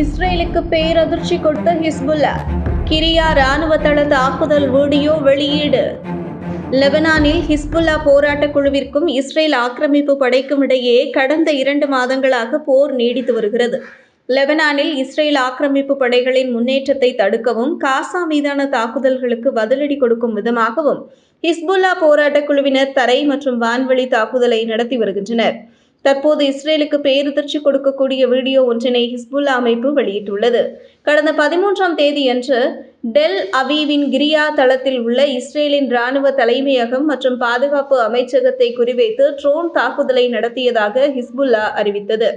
இஸ்ரேலுக்கு பேரதிர்ச்சி கொடுத்த ஹிஸ்புல்லா கிரியா ராணுவ தள தாக்குதல் வீடியோ வெளியீடு. லெபனானில் ஹிஸ்புல்லா போராட்டக் குழுவிற்கும் இஸ்ரேல் ஆக்கிரமிப்பு படைக்கும் இடையே கடந்த இரண்டு மாதங்களாக போர் நீடித்து வருகிறது. லெபனானில் இஸ்ரேல் ஆக்கிரமிப்பு படைகளின் முன்னேற்றத்தை தடுக்கவும் காசா மீதான தாக்குதல்களுக்கு பதிலடி கொடுக்கும் விதமாகவும் ஹிஸ்புல்லா போராட்டக் குழுவினர் தரை மற்றும் வான்வழி தாக்குதலை நடத்தி வருகின்றனர். தற்போது இஸ்ரேலுக்கு பேரதிர்ச்சி கொடுக்கக்கூடிய வீடியோ ஒன்றினை ஹிஸ்புல்லா அமைப்பு வெளியிட்டுள்ளது. கடந்த பதிமூன்றாம் தேதியன்று டெல் அவீவின் கிரியா தளத்தில் உள்ள இஸ்ரேலின் ராணுவ தலைமையகம் மற்றும் பாதுகாப்பு அமைச்சகத்தை குறிவைத்து ட்ரோன் தாக்குதலை நடத்தியதாக ஹிஸ்புல்லா அறிவித்தது.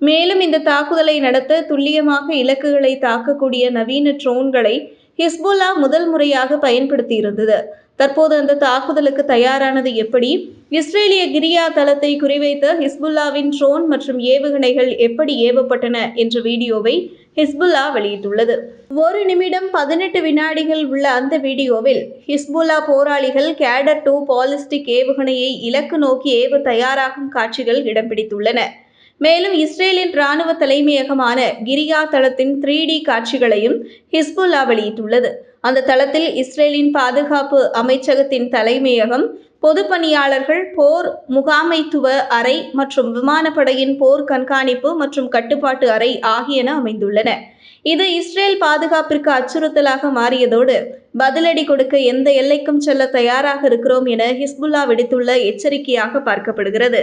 மேலும் இந்த தாக்குதலை நடத்த துல்லியமாக இலக்குகளை தாக்கக்கூடிய நவீன ட்ரோன்களை ஹிஸ்புல்லா முதல் முறையாக பயன்படுத்தி இருந்தது தற்போது அந்த தாக்குதலுக்கு தயாரானது எப்படி? இஸ்ரேலிய கிரியா தளத்தை குறிவைத்த ஹிஸ்புல்லாவின் ட்ரோன் மற்றும் ஏவுகணைகள் எப்படி ஏவப்பட்டன என்ற வீடியோவை ஹிஸ்புல்லா வெளியிட்டுள்ளது. ஒரு நிமிடம் பதினெட்டு வினாடிகள் உள்ள அந்த வீடியோவில் ஹிஸ்புல்லா போராளிகள் கேடர் டூ பாலிஸ்டிக் ஏவுகணையை இலக்கு நோக்கி ஏவ தயாராகும் காட்சிகள் இடம்பிடித்துள்ளன மேலும் இஸ்ரேலின் இராணுவ தலைமையகமான கிரியா தளத்தின் த்ரீ டி காட்சிகளையும் ஹிஸ்புல்லா வெளியிட்டுள்ளது. அந்த தளத்தில் இஸ்ரேலின் பாதுகாப்பு அமைச்சகத்தின் தலைமையகம் பொதுப்பணியாளர்கள் போர் முகாமைத்துவ அறை மற்றும் விமானப்படையின் போர் கண்காணிப்பு மற்றும் கட்டுப்பாட்டு அறை ஆகியன அமைந்துள்ளன. இது இஸ்ரேல் பாதுகாப்பிற்கு அச்சுறுத்தலாக மாறியதோடு பதிலடி கொடுக்க எந்த எல்லைக்கும் செல்ல தயாராக இருக்கிறோம் என ஹிஸ்புல்லா விடுத்துள்ள எச்சரிக்கையாக பார்க்கப்படுகிறது.